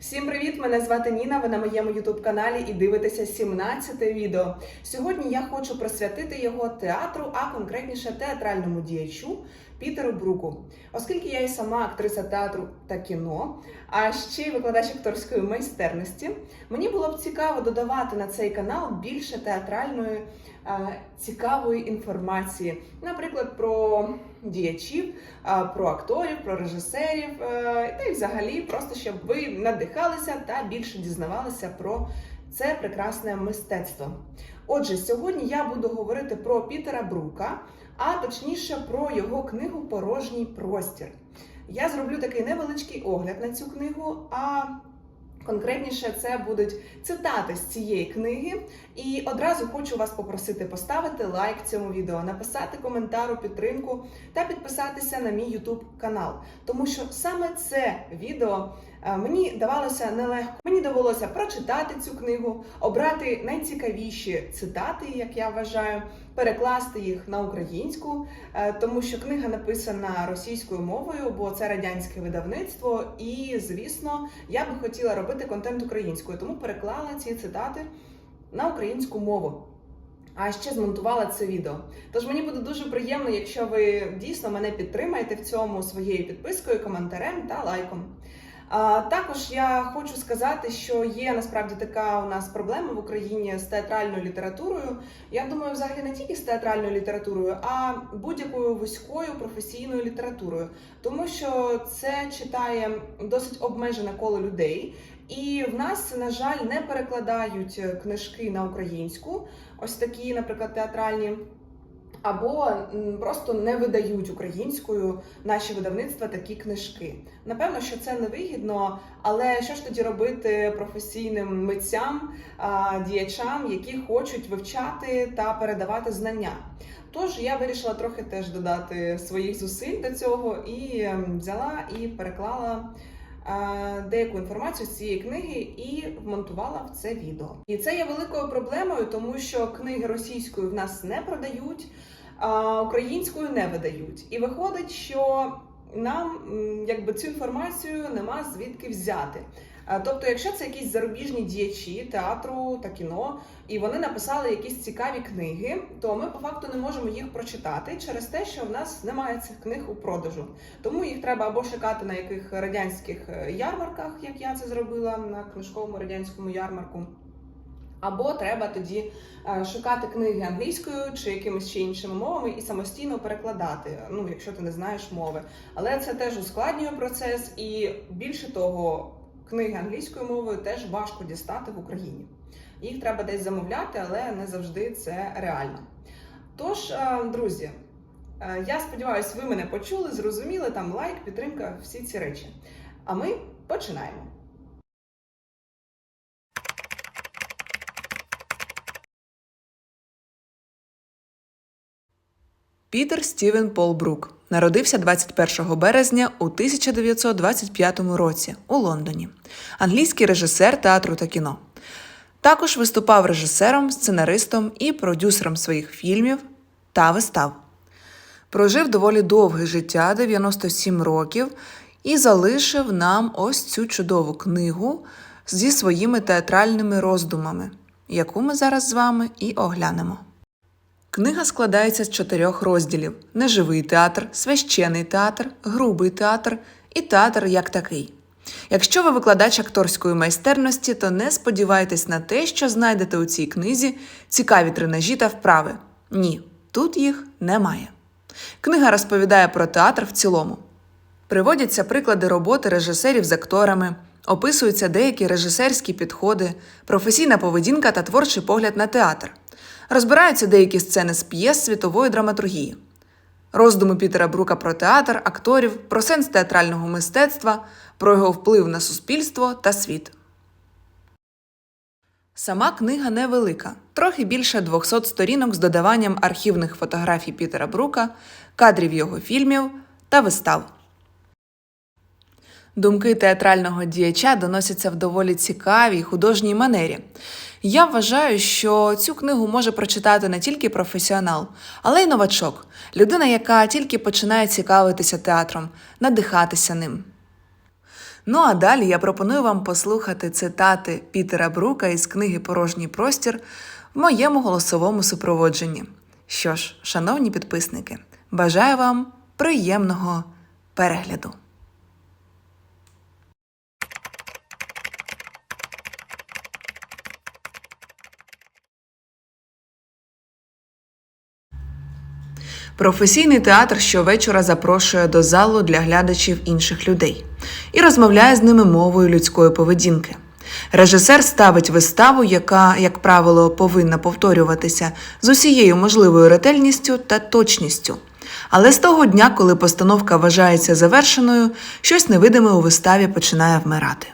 Всім привіт! Мене звати Ніна. Ви на моєму youtube каналі і дивитеся 17-те відео. Сьогодні я хочу присвятити його театру, а конкретніше театральному діячу Пітеру Бруку. Оскільки я і сама актриса театру та кіно, а ще й викладач акторської майстерності, мені було б цікаво додавати на цей канал більше театральної цікавої інформації, наприклад, про діячів, про акторів, про режисерів, е, та й взагалі просто щоб ви надихалися та більше дізнавалися про це прекрасне мистецтво. Отже, сьогодні я буду говорити про Пітера Брука, а точніше про його книгу Порожній простір. Я зроблю такий невеличкий огляд на цю книгу. а Конкретніше, це будуть цитати з цієї книги. І одразу хочу вас попросити поставити лайк цьому відео, написати коментар у підтримку та підписатися на мій YouTube канал. Тому що саме це відео е, мені давалося нелегко. Мені довелося прочитати цю книгу, обрати найцікавіші цитати, як я вважаю, перекласти їх на українську, е, тому що книга написана російською мовою, бо це радянське видавництво. І звісно, я би хотіла робити контент українською, тому переклала ці цитати на українську мову. А ще змонтувала це відео. Тож мені буде дуже приємно, якщо ви дійсно мене підтримаєте в цьому своєю підпискою, коментарем та лайком. Також я хочу сказати, що є насправді така у нас проблема в Україні з театральною літературою. Я думаю, взагалі не тільки з театральною літературою, а будь-якою вузькою професійною літературою, тому що це читає досить обмежене коло людей. І в нас, на жаль, не перекладають книжки на українську, ось такі, наприклад, театральні, або просто не видають українською наші видавництва такі книжки. Напевно, що це невигідно, але що ж тоді робити професійним митцям, діячам, які хочуть вивчати та передавати знання? Тож я вирішила трохи теж додати своїх зусиль до цього і взяла і переклала деяку інформацію з цієї книги і вмонтувала в це відео. І це є великою проблемою, тому що книги російською в нас не продають, а українською не видають. І виходить, що нам якби цю інформацію нема звідки взяти. А, Тобто, якщо це якісь зарубіжні діячі театру та кіно, і вони написали якісь цікаві книги, то ми по факту не можемо їх прочитати через те, що в нас немає цих книг у продажу. Тому їх треба або шукати на яких радянських е, ярмарках, як я це зробила на книжковому радянському ярмарку. Або треба тоді е, шукати книги англійською чи якимись ще іншими мовами і самостійно перекладати, ну якщо ти не знаєш мови. Але це теж ускладнює процес, і більше того, книги англійською мовою теж важко дістати в Україні. Їх треба десь замовляти, але не завжди це реально. Тож, е, друзі, е, я сподіваюся, ви мене почули, зрозуміли там лайк, підтримка, всі ці речі. А ми починаємо. Пітер Стівен Пол Брук народився 21 березня у 1925 році у Лондоні, англійський режисер театру та кіно. Також виступав режисером, сценаристом і продюсером своїх фільмів та вистав. Прожив доволі довге життя 97 років і залишив нам ось цю чудову книгу зі своїми театральними роздумами, яку ми зараз з вами і оглянемо. Книга складається з чотирьох розділів: неживий театр, священий театр, грубий театр і театр як такий. Якщо ви викладач акторської майстерності, то не сподівайтесь на те, що знайдете у цій книзі цікаві тренажі та вправи. Ні, тут їх немає. Книга розповідає про театр в цілому. Приводяться приклади роботи режисерів з акторами, описуються деякі режисерські підходи, професійна поведінка та творчий погляд на театр. Розбираються деякі сцени з п'єс світової драматургії. Роздуми Пітера Брука про театр, акторів, про сенс театрального мистецтва, про його вплив на суспільство та світ. Сама книга невелика, трохи більше 200 сторінок з додаванням архівних фотографій Пітера Брука, кадрів його фільмів та вистав. Думки театрального діяча доносяться в доволі цікавій художній манері. Я вважаю, що цю книгу може прочитати не тільки професіонал, але й новачок, людина, яка тільки починає цікавитися театром, надихатися ним. Ну а далі я пропоную вам послухати цитати Пітера Брука із книги Порожній простір в моєму голосовому супроводженні. Що ж, шановні підписники, бажаю вам приємного перегляду. Професійний театр щовечора запрошує до залу для глядачів інших людей і розмовляє з ними мовою людської поведінки. Режисер ставить виставу, яка, як правило, повинна повторюватися з усією можливою ретельністю та точністю. Але з того дня, коли постановка вважається завершеною, щось невидиме у виставі починає вмирати.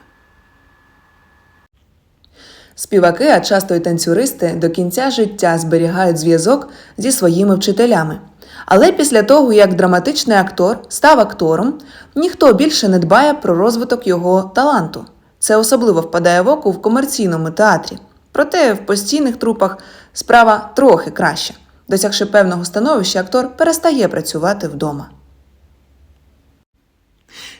Співаки, а часто й танцюристи до кінця життя зберігають зв'язок зі своїми вчителями. Але після того, як драматичний актор став актором, ніхто більше не дбає про розвиток його таланту. Це особливо впадає в око в комерційному театрі. Проте в постійних трупах справа трохи краща. Досягши певного становища, актор перестає працювати вдома.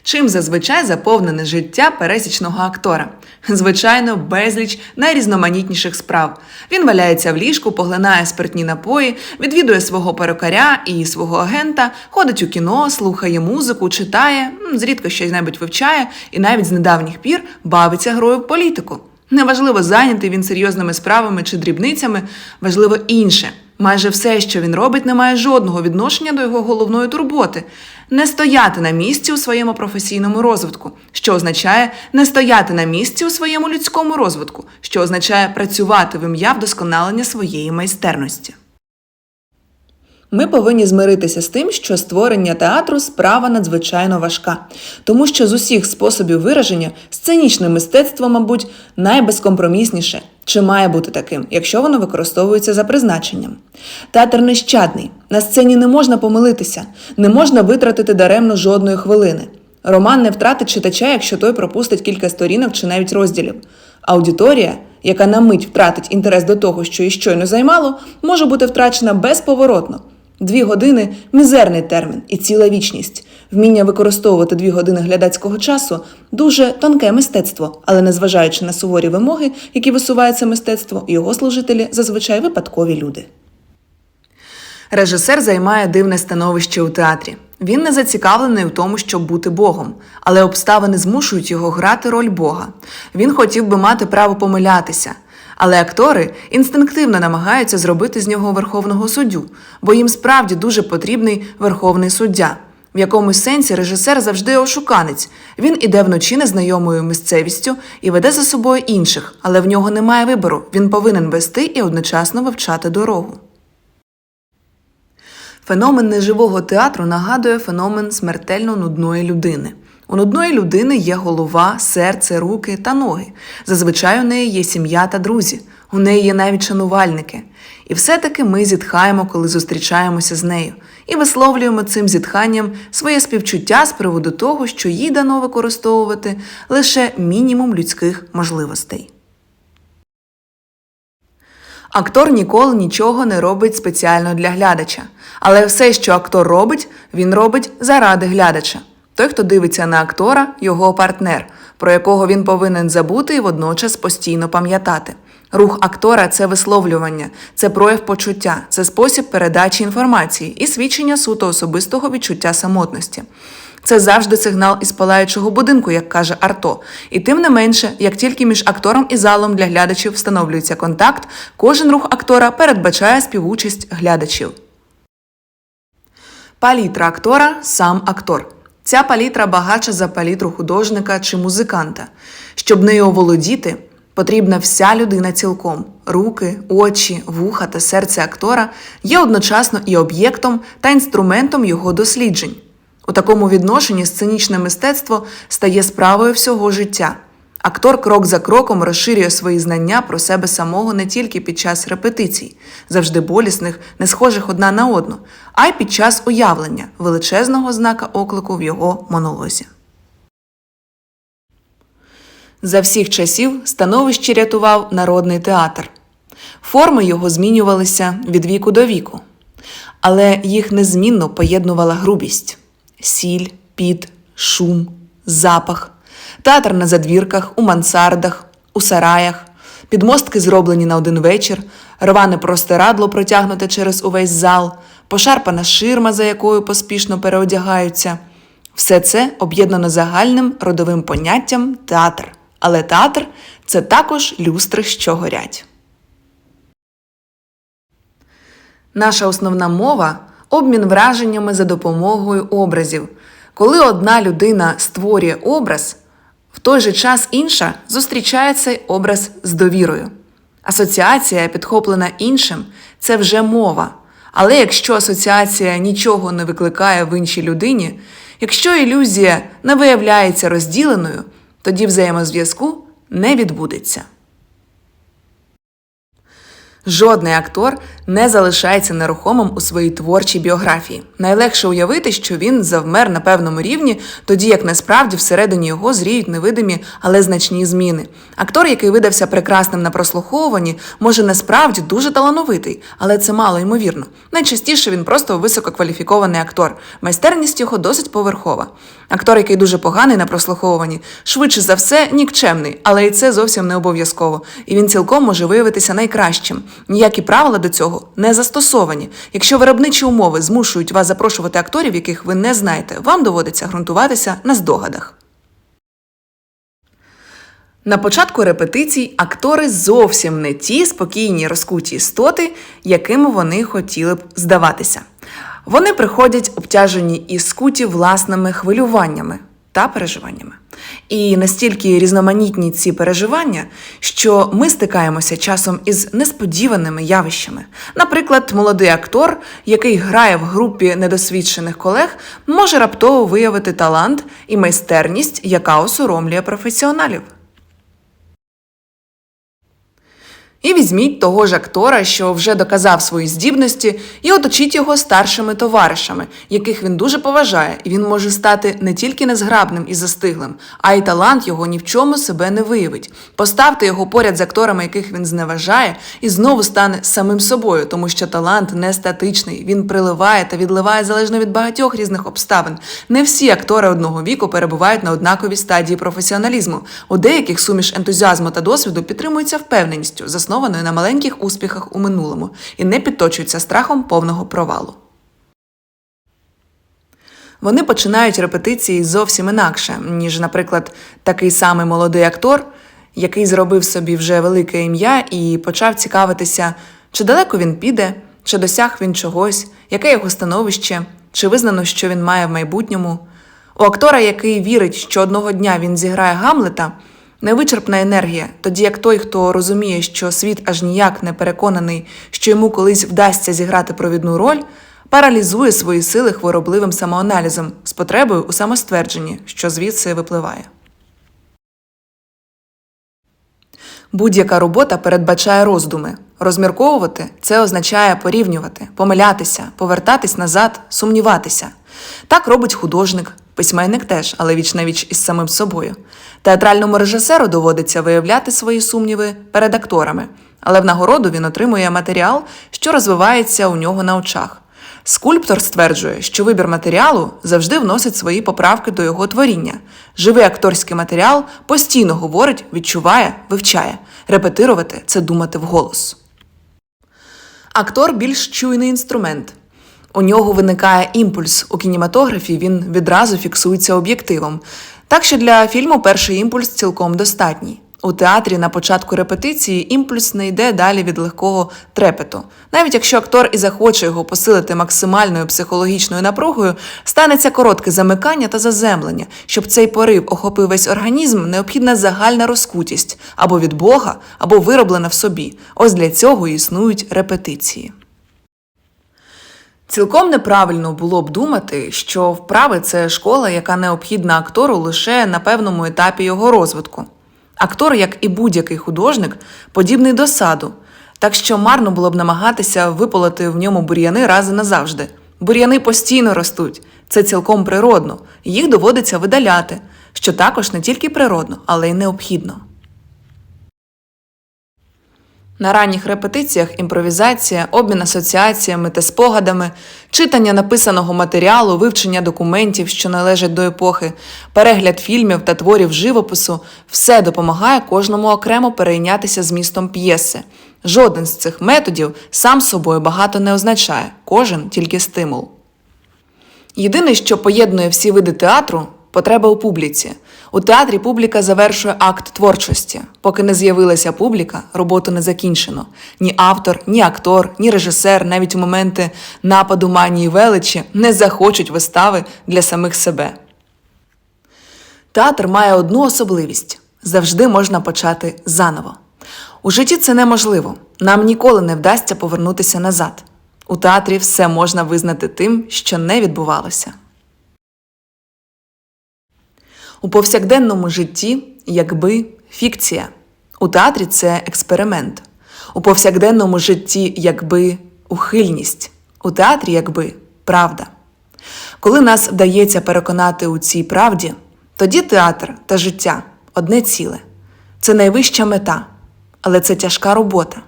Чим зазвичай заповнене життя пересічного актора? Звичайно, безліч найрізноманітніших справ. Він валяється в ліжку, поглинає спиртні напої, відвідує свого перукаря і свого агента, ходить у кіно, слухає музику, читає, м, зрідка щось небудь вивчає і навіть з недавніх пір бавиться грою в політику. Неважливо, зайнятий він серйозними справами чи дрібницями, важливо інше. Майже все, що він робить, не має жодного відношення до його головної турботи не стояти на місці у своєму професійному розвитку, що означає не стояти на місці у своєму людському розвитку, що означає працювати в ім'я вдосконалення своєї майстерності. Ми повинні змиритися з тим, що створення театру справа надзвичайно важка, тому що з усіх способів вираження сценічне мистецтво, мабуть, найбезкомпромісніше, чи має бути таким, якщо воно використовується за призначенням. Театр нещадний, на сцені не можна помилитися, не можна витратити даремно жодної хвилини. Роман не втратить читача, якщо той пропустить кілька сторінок чи навіть розділів. Аудиторія, яка на мить втратить інтерес до того, що її щойно займало, може бути втрачена безповоротно. Дві години мізерний термін і ціла вічність. Вміння використовувати дві години глядацького часу дуже тонке мистецтво, але незважаючи на суворі вимоги, які висуває це мистецтво, його служителі зазвичай випадкові люди. Режисер займає дивне становище у театрі. Він не зацікавлений у тому, щоб бути Богом, але обставини змушують його грати роль Бога. Він хотів би мати право помилятися. Але актори інстинктивно намагаються зробити з нього верховного суддю, бо їм справді дуже потрібний верховний суддя. В якомусь сенсі режисер завжди ошуканець. Він іде вночі незнайомою місцевістю і веде за собою інших, але в нього немає вибору. Він повинен вести і одночасно вивчати дорогу. Феномен неживого театру нагадує феномен смертельно нудної людини. У нудної людини є голова, серце, руки та ноги. Зазвичай у неї є сім'я та друзі, у неї є навіть шанувальники. І все-таки ми зітхаємо, коли зустрічаємося з нею, і висловлюємо цим зітханням своє співчуття з приводу того, що їй дано використовувати лише мінімум людських можливостей. Актор ніколи нічого не робить спеціально для глядача, але все, що актор робить, він робить заради глядача. Той, хто дивиться на актора, його партнер, про якого він повинен забути і водночас постійно пам'ятати. Рух актора це висловлювання, це прояв почуття, це спосіб передачі інформації і свідчення суто особистого відчуття самотності. Це завжди сигнал із палаючого будинку, як каже Арто. І тим не менше, як тільки між актором і залом для глядачів встановлюється контакт, кожен рух актора передбачає співучасть глядачів. Палітра актора сам актор. Ця палітра багатша за палітру художника чи музиканта. Щоб нею оволодіти, потрібна вся людина цілком. Руки, очі, вуха та серце актора є одночасно і об'єктом та інструментом його досліджень. У такому відношенні сценічне мистецтво стає справою всього життя. Актор крок за кроком розширює свої знання про себе самого не тільки під час репетицій, завжди болісних, не схожих одна на одну, а й під час уявлення величезного знака оклику в його монолозі. За всіх часів становище рятував народний театр. Форми його змінювалися від віку до віку, але їх незмінно поєднувала грубість сіль, під, шум, запах. Театр на задвірках, у мансардах, у сараях, підмостки зроблені на один вечір, рване простирадло протягнуте через увесь зал, пошарпана ширма, за якою поспішно переодягаються. Все це об'єднано загальним родовим поняттям театр. Але театр це також люстри, що горять. Наша основна мова обмін враженнями за допомогою образів. Коли одна людина створює образ, той же час інша зустрічає цей образ з довірою. Асоціація, підхоплена іншим, це вже мова. Але якщо асоціація нічого не викликає в іншій людині, якщо ілюзія не виявляється розділеною, тоді взаємозв'язку не відбудеться. Жодний актор не залишається нерухомим у своїй творчій біографії. Найлегше уявити, що він завмер на певному рівні, тоді як насправді всередині його зріють невидимі, але значні зміни. Актор, який видався прекрасним на прослуховуванні, може насправді дуже талановитий, але це мало ймовірно. Найчастіше він просто висококваліфікований актор. Майстерність його досить поверхова. Актор, який дуже поганий на прослуховуванні, швидше за все нікчемний, але і це зовсім не обов'язково. І він цілком може виявитися найкращим. Ніякі правила до цього не застосовані. Якщо виробничі умови змушують вас запрошувати акторів, яких ви не знаєте, вам доводиться ґрунтуватися на здогадах. На початку репетицій актори зовсім не ті спокійні розкуті істоти, якими вони хотіли б здаватися. Вони приходять обтяжені і скуті власними хвилюваннями та переживаннями. І настільки різноманітні ці переживання, що ми стикаємося часом із несподіваними явищами. Наприклад, молодий актор, який грає в групі недосвідчених колег, може раптово виявити талант і майстерність, яка осоромлює професіоналів. І візьміть того ж актора, що вже доказав свої здібності, і оточіть його старшими товаришами, яких він дуже поважає, і він може стати не тільки незграбним і застиглим, а й талант його ні в чому себе не виявить. Поставте його поряд з акторами, яких він зневажає, і знову стане самим собою, тому що талант не статичний, він приливає та відливає залежно від багатьох різних обставин. Не всі актори одного віку перебувають на однаковій стадії професіоналізму. У деяких суміш ентузіазму та досвіду підтримується впевненістю, заснованою на маленьких успіхах у минулому, і не підточується страхом повного провалу. Вони починають репетиції зовсім інакше, ніж, наприклад, такий самий молодий актор, який зробив собі вже велике ім'я і почав цікавитися, чи далеко він піде, чи досяг він чогось, яке його становище, чи визнано, що він має в майбутньому. У актора, який вірить, що одного дня він зіграє Гамлета, невичерпна енергія, тоді як той, хто розуміє, що світ аж ніяк не переконаний, що йому колись вдасться зіграти провідну роль, паралізує свої сили хворобливим самоаналізом з потребою у самоствердженні, що звідси випливає. Будь-яка робота передбачає роздуми. Розмірковувати це означає порівнювати, помилятися, повертатись назад, сумніватися. Так робить художник, письменник теж, але віч навіч із самим собою. Театральному режисеру доводиться виявляти свої сумніви перед акторами, але в нагороду він отримує матеріал, що розвивається у нього на очах. Скульптор стверджує, що вибір матеріалу завжди вносить свої поправки до його творіння. Живий акторський матеріал постійно говорить, відчуває, вивчає. Репетирувати це думати вголос. Актор більш чуйний інструмент. У нього виникає імпульс. У кінематографі він відразу фіксується об'єктивом. Так що для фільму перший імпульс цілком достатній. У театрі на початку репетиції імпульс не йде далі від легкого трепету. Навіть якщо актор і захоче його посилити максимальною психологічною напругою, станеться коротке замикання та заземлення. Щоб цей порив охопив весь організм, необхідна загальна розкутість або від Бога, або вироблена в собі. Ось для цього існують репетиції. Цілком неправильно було б думати, що вправи це школа, яка необхідна актору лише на певному етапі його розвитку. Актор, як і будь-який художник, подібний до саду, так що марно було б намагатися виполоти в ньому бур'яни раз і назавжди. Бур'яни постійно ростуть, це цілком природно, їх доводиться видаляти, що також не тільки природно, але й необхідно. На ранніх репетиціях імпровізація, обмін асоціаціями та спогадами, читання написаного матеріалу, вивчення документів, що належать до епохи, перегляд фільмів та творів живопису все допомагає кожному окремо перейнятися змістом п'єси. Жоден з цих методів сам собою багато не означає, кожен тільки стимул. Єдине, що поєднує всі види театру потреба у публіці. У театрі публіка завершує акт творчості. Поки не з'явилася публіка, роботу не закінчено. Ні автор, ні актор, ні режисер, навіть у моменти нападу манії величі не захочуть вистави для самих себе. Театр має одну особливість завжди можна почати заново. У житті це неможливо. Нам ніколи не вдасться повернутися назад. У театрі все можна визнати тим, що не відбувалося. У повсякденному житті, якби фікція. У театрі це експеримент. У повсякденному житті, якби ухильність. У театрі, якби правда. Коли нас вдається переконати у цій правді, тоді театр та життя одне ціле. Це найвища мета, але це тяжка робота.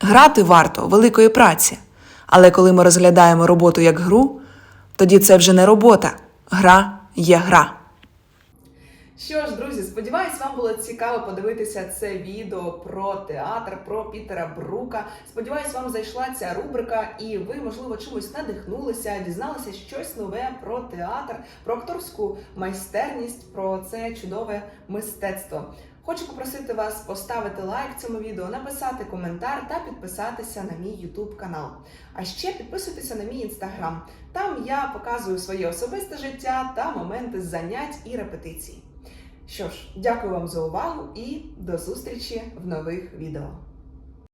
Грати варто великої праці. Але коли ми розглядаємо роботу як гру, тоді це вже не робота. Гра є гра. Що ж, друзі, сподіваюсь, вам було цікаво подивитися це відео про театр, про Пітера Брука. Сподіваюсь, вам зайшла ця рубрика, і ви, можливо, чимось надихнулися, дізналися щось нове про театр, про акторську майстерність, про це чудове мистецтво. Хочу попросити вас поставити лайк цьому відео, написати коментар та підписатися на мій YouTube канал. А ще підписуйтеся на мій інстаграм. Там я показую своє особисте життя та моменти занять і репетицій. Що ж, дякую вам за увагу і до зустрічі в нових відео.